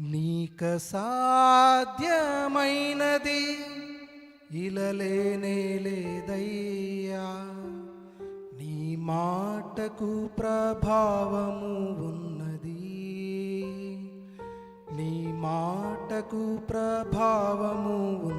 నీక సాధ్యమైనది ఇలలేనే లేదయ్యా. నీ మాటకు ప్రభావము ఉన్నది. నీ మాటకు ప్రభావము ఉన్నది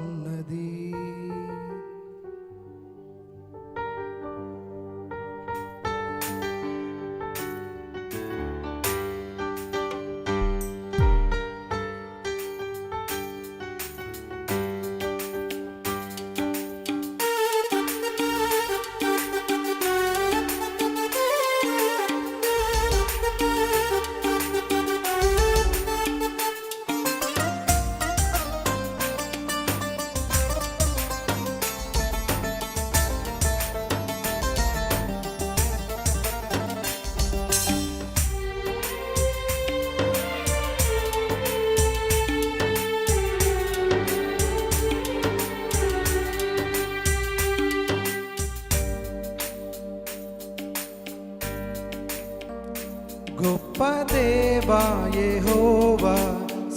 యెహోవా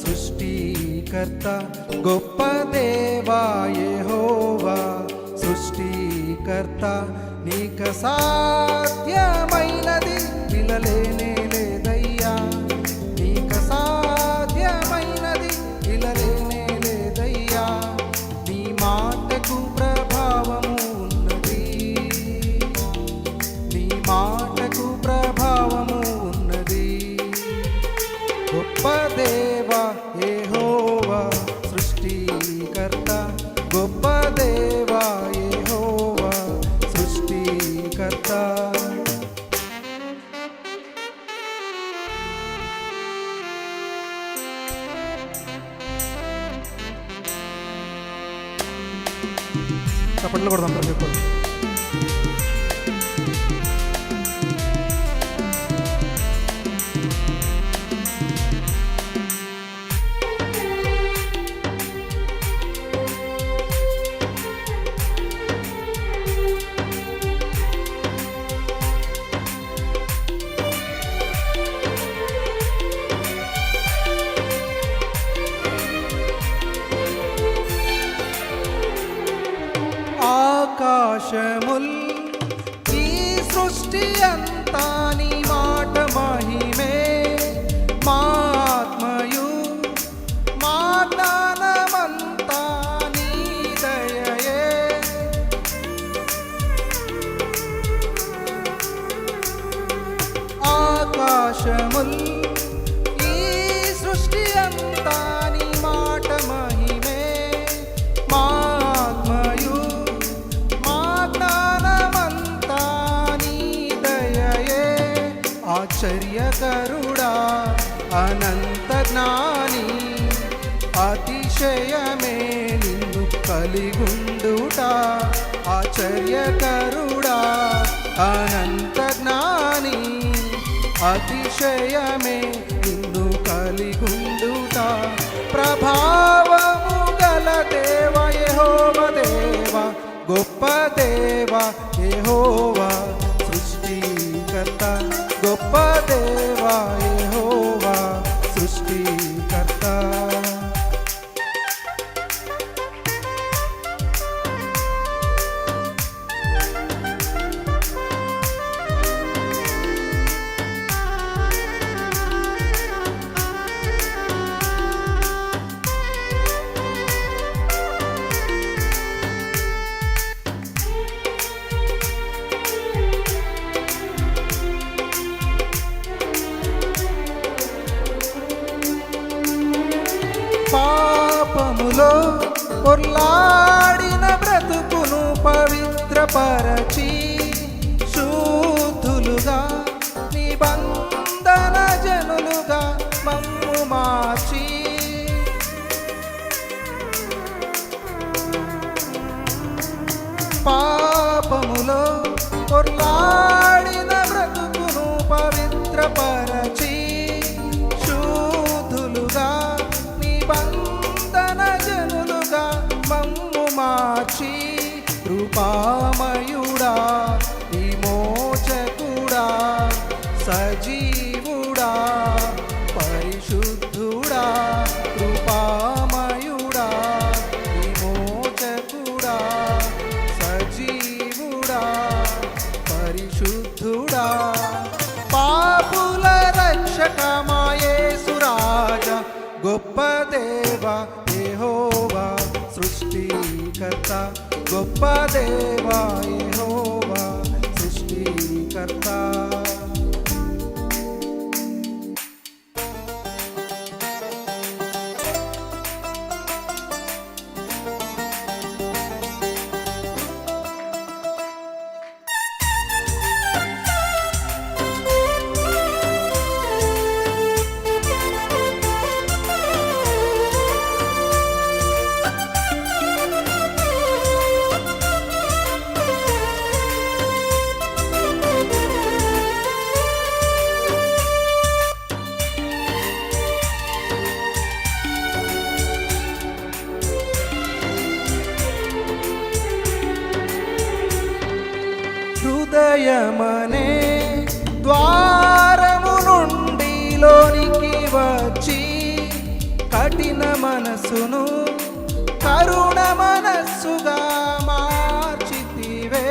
సృష్టికర్త గొప్ప దేవా యెహోవా సృష్టికర్త నీక సాధ్యమైనది విలలేనే దేవా ఏహోవా సృష్టికర్త గొప్ప దేవా యెహోవా సృష్టికర్త చప్పట్లు కొడదాం ప్రతి ఒక్కరు ఆకాశముల్ ఈ సృష్టి అంతా నీ మాట మహిమే మా ఆత్మయు కరుడా అనంత జ్ఞాని అతిశయమే నిన్ను కలిగుండుట ఆశ్చర్యకరుడా అనంత జ్ఞాని అతిశయమే నిన్ను కలిగుండుట ప్రభావం పొర్లాడిన బ్రతుకును పవిత్రపరచి శుద్ధులుగా నిబంధన జనులుగా మమ్ము మార్చి. పాపములో పొర్లాడి మార్చి కృపామయుడా విమోచకుడా సజీవుడా పరిశుద్ధుడా కృపామయుడా విమోచకుడా సజీవుడా పరిశుద్ధుడా. పాపుల రక్షకమాయేసురాజ గొప్ప గొప్పదే గొప్ప దేవ యెహోవా సృష్టికర్త హృదయమనే ద్వారము నుండి లోనికి వచ్చి కఠిన మనసును కరుణ మనస్సుగా మార్చితివే.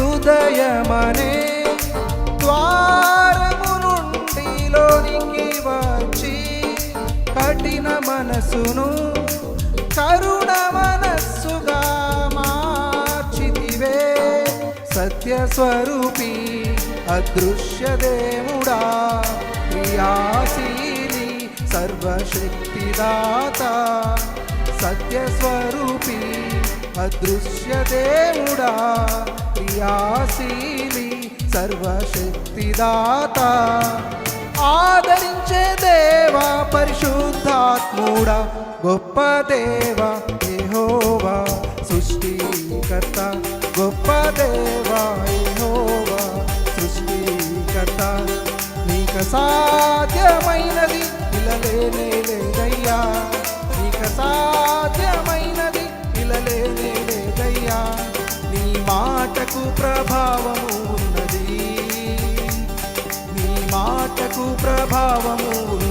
హృదయమనే ద్వారము నుండి లోనికి వచ్చి కఠిన మనసును కరుణ మనస్సుగా మార్చితివే. సత్య స్వరూపి అదృశ్య దేవుడా. క్రియాశీలి సర్వశక్తిదాత. సత్య స్వరూపి అదృశ్య దేవుడా. క్రియాశీలి సర్వశక్తిదాత. ఆదరించే దేవా పరిశుద్ధాత్ముడా. గొప్ప దేవ యెహోవా సృష్టికర్త. గొప్ప దేవ యెహోవా సృష్టికర్త. నీక సాధ్యమైనది ఇలలేనే లేదయ్యా. నీక సాధ్యమైనది ఇలలేనే లేదయ్యా. నీ మాటకు ప్రభావము ఉన్నది. నీ మాటకు ప్రభావము ఉన్నది.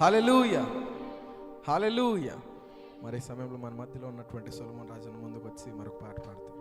హాలెలూయ హాలెలూయ మరి సమయంలో మన మధ్యలో ఉన్నటువంటి సొలమన్ రాజును ముందుకు వచ్చి మరొక పాట పాడుతాం.